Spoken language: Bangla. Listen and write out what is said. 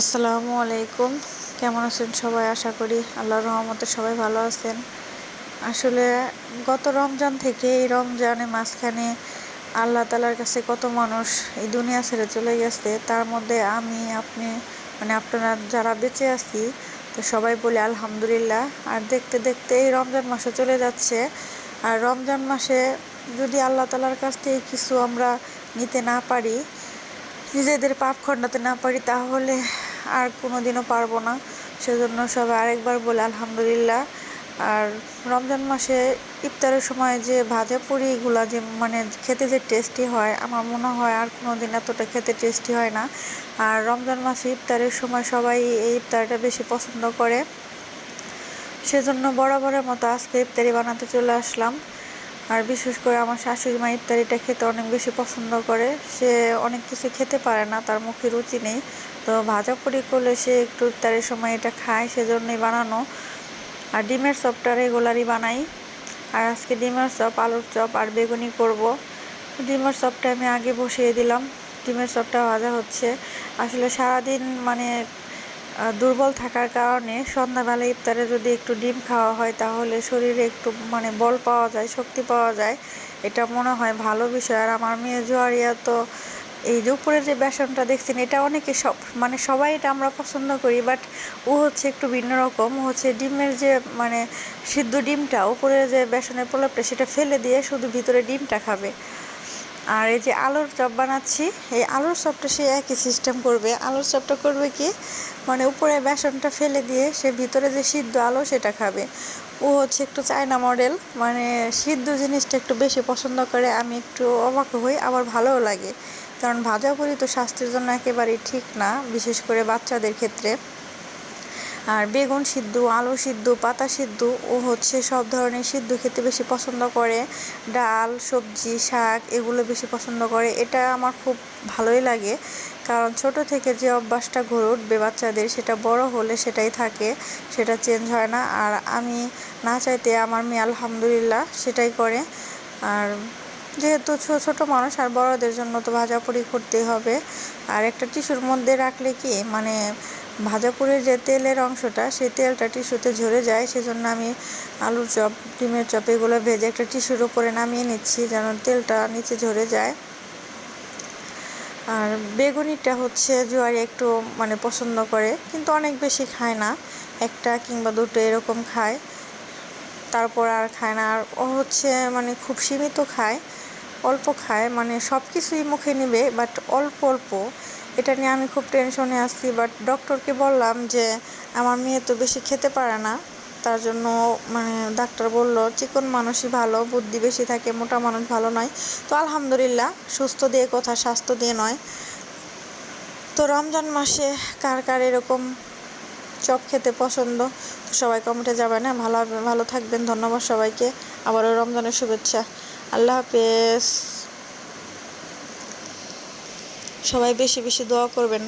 আসসালামু আলাইকুম। কেমন আছেন সবাই? আশা করি আল্লাহর রহমতে সবাই ভালো আছেন। আসলে গত রমজান থেকে এই রমজানের মাঝখানে আল্লাহ তালার কাছে কত মানুষ এই দুনিয়া ছেড়ে চলে গেছে, তার মধ্যে আমি, আপনি মানে আপনারা যারা বেঁচে আছি, তো সবাই বলে আলহামদুলিল্লাহ। আর দেখতে দেখতে এই রমজান মাসে চলে যাচ্ছে। আর রমজান মাসে যদি আল্লাহ তালার কাছ থেকে কিছু আমরা নিতে না পারি, নিজেদের পাপ খণ্ডাতে না পারি, তাহলে আর কোনো দিনও পারব না। সেজন্য সবাই আরেকবার বলে আলহামদুলিল্লাহ। আর রমজান মাসে ইফতারের সময় যে ভাজা পুরিগুলো যে মানে খেতে যে টেস্টি হয়, আমার মনে হয় আর কোনো দিন এতটা খেতে টেস্টি হয় না। আর রমজান মাসে ইফতারের সময় সবাই এই ইফতারটা বেশি পছন্দ করে। সেজন্য বরাবরের মতো আজকে ইফতারি বানাতে চলে আসলাম। আর বিশেষ করে আমার শাশুড়ি মা ইফতারিটা খেতে অনেক বেশি পছন্দ করে। সে অনেক কিছু খেতে পারে না, তার মুখে রুচি নেই। তো ভাজা পুরি করলে সে একটু ইফতারের সময় এটা খায়, সেজন্যই বানানো। আর ডিমের চপটা রেগুলারই বানাই। আর আজকে ডিমের চপ, আলুর চপ আর বেগুনি করব। ডিমের চপটা আমি আগে বসিয়ে দিলাম। ডিমের চপটা ভাজা হচ্ছে। আসলে সারাদিন মানে দুর্বল থাকার কারণে সন্ধ্যাবেলা ইফতারে যদি একটু ডিম খাওয়া হয়, তাহলে শরীরে একটু মানে বল পাওয়া যায়, শক্তি পাওয়া যায়। এটা মনে হয় ভালো বিষয়। আর আমার মেয়ে জোয়ারিয়া তো এই যে উপরে যে বেসনটা দেখছেন, এটা অনেকে সব মানে সবাই এটা আমরা পছন্দ করি বাট ও হচ্ছে একটু ভিন্ন রকম। হচ্ছে ডিমের যে মানে সিদ্ধ ডিমটা উপরে যে বেসনের প্রলাপটা, সেটা ফেলে দিয়ে শুধু ভিতরে ডিমটা খাবে। আর এই যে আলুর চপ বানাচ্ছি, এই আলুর চপটা সে একই সিস্টেম করবে। আলুর চপটা করবে কি? মানে উপরে বেসনটা ফেলে দিয়ে সে ভিতরে যে সিদ্ধ আলু সেটা খাবে। ও হচ্ছে একটু চায়না মডেল মানে সিদ্ধ জিনিসটা একটু বেশি পছন্দ করে, আমি একটু অবাক হই, আবার ভালোও লাগে। কারণ ভাজা পুরি তো স্বাস্থ্যের জন্য একেবারেই ঠিক না, বিশেষ করে বাচ্চাদের ক্ষেত্রে। আর বেগুন সিদ্ধ, আলু সিদ্ধ, পাতা সিদ্ধ ও হচ্ছে সব ধরনের সিদ্ধ খেতে বেশি পছন্দ করে। ডাল, সবজি, শাক এগুলো বেশি পছন্দ করে। এটা আমার খুব ভালোই লাগে। কারণ ছোট থেকে যে অভ্যাসটা গড়ে উঠবে বাচ্চাদের, সেটা বড় হলে সেটাই থাকে, সেটা চেঞ্জ হয় না। আর আমি না চাইতে আমার মেয়ে আলহামদুলিল্লাহ সেটাই করে। আর যেহেতু ছোট মানুষ, আর বড়দের জন্য তো ভাজাপুরি করতেই হবে। আর একটা টিস্যুর মধ্যে রাখলে কি মানে ভাজাপুরের যে তেলের অংশটা, সেই তেলটা টিস্যুতে ঝরে যায়, সেজন্য আমি আলুর চপ, ডিমের চপ এগুলো ভেজে একটা টিস্যুর উপরে নামিয়ে নিচ্ছি যেন তেলটা নিচে ঝরে যায়। আর বেগুনিটা হচ্ছে জোয়ারি একটু মানে পছন্দ করে, কিন্তু অনেক বেশি খায় না, একটা কিংবা দুটো এরকম খায়। তারপর আর খায় না, আর ও হচ্ছে মানে খুব সীমিত খায়, অল্প খায় মানে সব কিছুই মুখে নেবে বাট অল্প অল্প এটা নিয়ে আমি খুব টেনশনে আছি বাট ডক্টরকে বললাম যে আমার মেয়ে তো বেশি খেতে পারে না। তার জন্য মানে ডাক্তার বলল, চিকন মানুষই ভালো, বুদ্ধি বেশি থাকে, মোটা মানুষ ভালো নয়। তো আলহামদুলিল্লাহ, সুস্থ দিয়ে কথা, স্বাস্থ্য দিয়ে নয়। তো রমজান মাসে কার কার এরকম চপ খেতে পছন্দ? তো সবাই কমেন্টে যাবে না, ভালো ভালো থাকবেন, ধন্যবাদ সবাইকে। আবারও রমজানের শুভেচ্ছা। আল্লাহ হাফেজ। সবাই বেশি বেশি দোয়া করবেন।